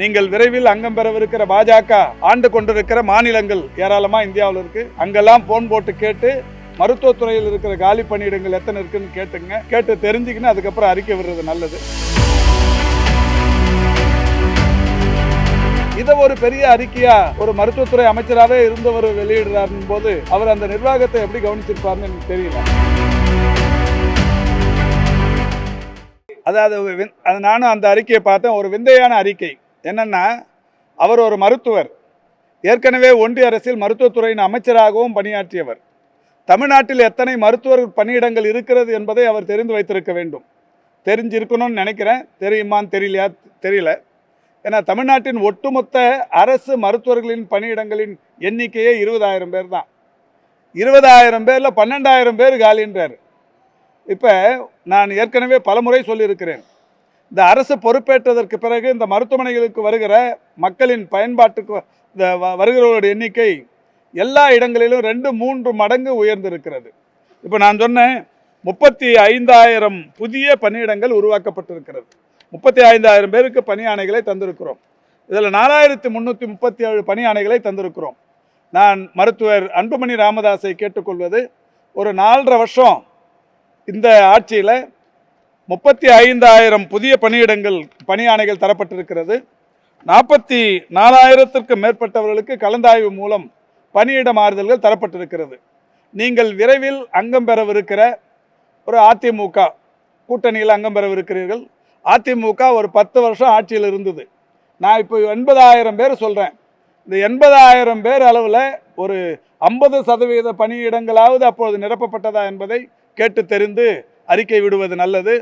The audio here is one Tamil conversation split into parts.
நீங்கள் விரைவில் அங்கம் பெறவிருக்கிற பாஜக ஆண்டு கொண்டிருக்கிற மாநிலங்கள் ஏராளமா இந்தியாவில் இருக்கு. அங்கெல்லாம் போன் போட்டு கேட்டு மருத்துவத்துறையில் இருக்கிற காலி பணியிடங்கள் எத்தனை இருக்குன்னு கேட்டுங்க. கேட்டு தெரிஞ்சுக்கின்னு அதுக்கப்புறம் அறிக்கை விடுறது நல்லது. இதை ஒரு பெரிய அறிக்கையா ஒரு மருத்துவத்துறை அமைச்சராகவே இருந்தவர் வெளியிடுறார் போது அவர் அந்த நிர்வாகத்தை எப்படி கவனிச்சிருப்பாருன்னு எனக்கு தெரியல. அதாவது அது நானும் அந்த அறிக்கையை பார்த்தேன். ஒரு விந்தையான அறிக்கை. என்னென்னா அவர் ஒரு மருத்துவர். ஏற்கனவே ஒன்றிய அரசில் மருத்துவத்துறையின் அமைச்சராகவும் பணியாற்றியவர். தமிழ்நாட்டில் எத்தனை மருத்துவர்கள் பணியிடங்கள் இருக்கிறது என்பதை அவர் தெரிந்து வைத்திருக்க வேண்டும். தெரிஞ்சிருக்கணும்னு நினைக்கிறேன். தெரியுமான்னு தெரியலையா? தெரியல. ஏன்னா தமிழ்நாட்டின் ஒட்டுமொத்த அரசு மருத்துவர்களின் பணியிடங்களின் எண்ணிக்கையே இருபதாயிரம் பேர் தான். இருபதாயிரம் பேரில் பன்னெண்டாயிரம் பேர் காலின்றார். இப்போ நான் ஏற்கனவே பலமுறை சொல்லியிருக்கிறேன். இந்த அரசு பொறுப்பேற்றதற்கு பிறகு இந்த மருத்துவமனைகளுக்கு வருகிற மக்களின் பயன்பாட்டுக்கு இந்த வ- வருகிறவர்களுடைய எண்ணிக்கை எல்லா இடங்களிலும் ரெண்டு மூன்று மடங்கு உயர்ந்திருக்கிறது. இப்போ நான் சொன்னேன் முப்பத்தி ஐந்தாயிரம் புதிய பணியிடங்கள் உருவாக்கப்பட்டிருக்கிறது. முப்பத்தி ஐந்தாயிரம் பேருக்கு பணி ஆணைகளை தந்திருக்கிறோம். இதில் நாலாயிரத்தி முந்நூற்றி முப்பத்தி ஏழு பணி ஆணைகளை தந்திருக்கிறோம். நான் மருத்துவர் அன்புமணி ராமதாஸை கேட்டுக்கொள்வது ஒரு நாலரை வருஷம் இந்த ஆட்சியில் முப்பத்தி ஐந்தாயிரம் புதிய பணியிடங்கள் பணியாணைகள் தரப்பட்டிருக்கிறது. நாற்பத்தி நாலாயிரத்திற்கும் மேற்பட்டவர்களுக்கு கலந்தாய்வு மூலம் பணியிட மாறுதல்கள் தரப்பட்டிருக்கிறது. நீங்கள் விரைவில் அங்கம் பெறவிருக்கிற ஒரு அதிமுக கூட்டணியில் அங்கம் பெறவிருக்கிறீர்கள். அதிமுக ஒரு பத்து வருஷம் ஆட்சியில் இருந்தது. நான் இப்போ எண்பதாயிரம் பேர் சொல்கிறேன் இந்த எண்பதாயிரம் பேர் அளவில் ஒரு ஐம்பது சதவீத பணியிடங்களாவது அப்பொழுது நிரப்பப்பட்டதா என்பதை கேட்டு தெரிந்து அறிக்கை விடுவது நல்லது.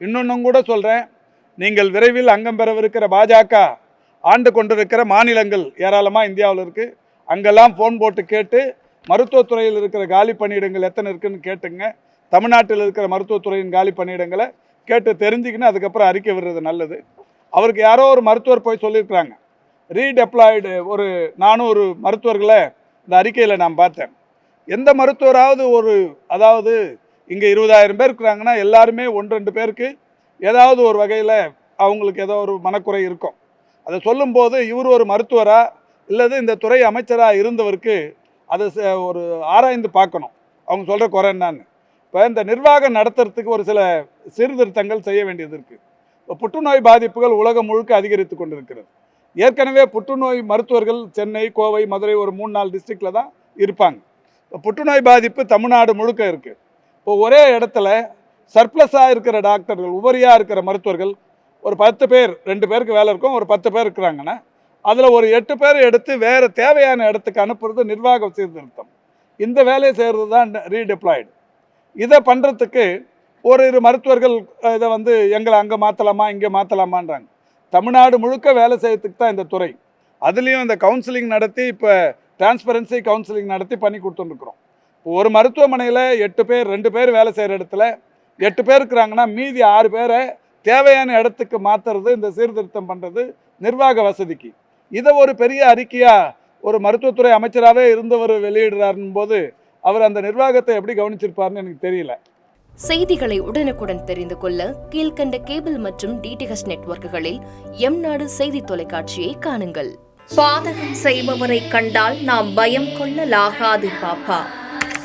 இன்னொன்னும் கூட சொல்கிறேன் நீங்கள் விரைவில் அங்கம் பெறவிருக்கிற பாஜக ஆண்டு கொண்டிருக்கிற மாநிலங்கள் ஏராளமாக இந்தியாவில் இருக்குது அங்கெல்லாம் ஃபோன் போட்டு கேட்டு மருத்துவத்துறையில் இருக்கிற காலி பணியிடங்கள் எத்தனை இருக்குன்னு கேட்டுங்க. தமிழ்நாட்டில் இருக்கிற மருத்துவத்துறையின் காலி பணியிடங்களை கேட்டு தெரிஞ்சுக்கின்னு அதுக்கப்புறம் அறிக்கை விடுறது நல்லது. அவருக்கு யாரோ ஒரு மருத்துவர் போய் சொல்லியிருக்கிறாங்க. ரீடெப்ளாய்டு ஒரு நானூறு மருத்துவர்களை இந்த அறிக்கையில் நான் பார்த்தேன். எந்த மருத்துவராவது ஒரு அதாவது இங்கே இருபதாயிரம் பேர் இருக்கிறாங்கன்னா எல்லாருமே ஒன்று ரெண்டு பேருக்கு ஏதாவது ஒரு வகையில் அவங்களுக்கு ஏதோ ஒரு மனக்குறை இருக்கும். அதை சொல்லும்போது இவர் ஒரு மருத்துவராக இல்லது இந்த துறை அமைச்சராக இருந்தவருக்கு அதை ச- ஒரு ஆராய்ந்து பார்க்கணும். அவங்க சொல்கிற குறை என்னன்னு. இப்போ இந்த நிர்வாகம் நடத்துறதுக்கு ஒரு சில சீர்திருத்தங்கள் செய்ய வேண்டியது இருக்குது இப்போ புற்றுநோய் பாதிப்புகள் உலகம் முழுக்க அதிகரித்து கொண்டிருக்கிறது. ஏற்கனவே புற்றுநோய் மருத்துவர்கள் சென்னை கோவை மதுரை ஒரு மூணு நாலு டிஸ்ட்ரிக்டில் தான் இருப்பாங்க. இப்போ புற்றுநோய் பாதிப்பு தமிழ்நாடு முழுக்க இருக்குது இப்போ ஒரே இடத்துல சர்ப்ளஸாக இருக்கிற டாக்டர்கள் உபரியாக இருக்கிற மருத்துவர்கள் ஒரு பத்து பேர் ரெண்டு பேருக்கு வேலை இருக்கும் ஒரு பத்து பேர் இருக்கிறாங்கன்னா அதில் ஒரு எட்டு பேர் எடுத்து வேறு தேவையான இடத்துக்கு அனுப்புறது நிர்வாக சீர்திருத்தம். இந்த வேலையை செய்கிறது தான் ரீடெப்ளாய்டு இதை பண்ணுறதுக்கு ஒரு இரு மருத்துவர்கள் இதை வந்து எங்களை அங்கே மாற்றலாமா இங்கே மாற்றலாமான்றாங்க தமிழ்நாடு முழுக்க வேலை செய்யறதுக்கு தான் இந்த துறை. அதுலேயும் இந்த கவுன்சிலிங் நடத்தி இப்போ டிரான்ஸ்பரன்சி கவுன்சிலிங் நடத்தி பண்ணி கொடுத்துருக்குறோம் ஒரு மருத்துவமனையில் எட்டு பேர் ரெண்டு பேர் வேலை செய்கிற இடத்துல எட்டு பேர் இருக்கிறாங்கன்னா மீதி ஆறு பேரை தேவையான இடத்துக்கு மாற்றுறது இந்த சீர்திருத்தம் பண்ணுறது நிர்வாக வசதிக்கு. இதை ஒரு பெரிய அறிக்கையாக ஒரு மருத்துவத்துறை அமைச்சராகவே இருந்தவர் வெளியிடுறாருன்னு போது அவர் அந்த நிர்வாகத்தை எப்படி கவனிச்சிருப்பாருன்னு எனக்கு தெரியல. செய்திகளை உடனுக்குடன் தெரிந்து கொள்ள கீழ்க்கண்ட கேபிள் மற்றும் டிடிஹெச் நெட்வொர்க்குகளில் எம் நாடு செய்தி தொலைக்காட்சியை காணுங்கள். பாதகம் செய்பவரை கண்டால் நாம் பயம் கொள்ளலாகாது பாப்பா.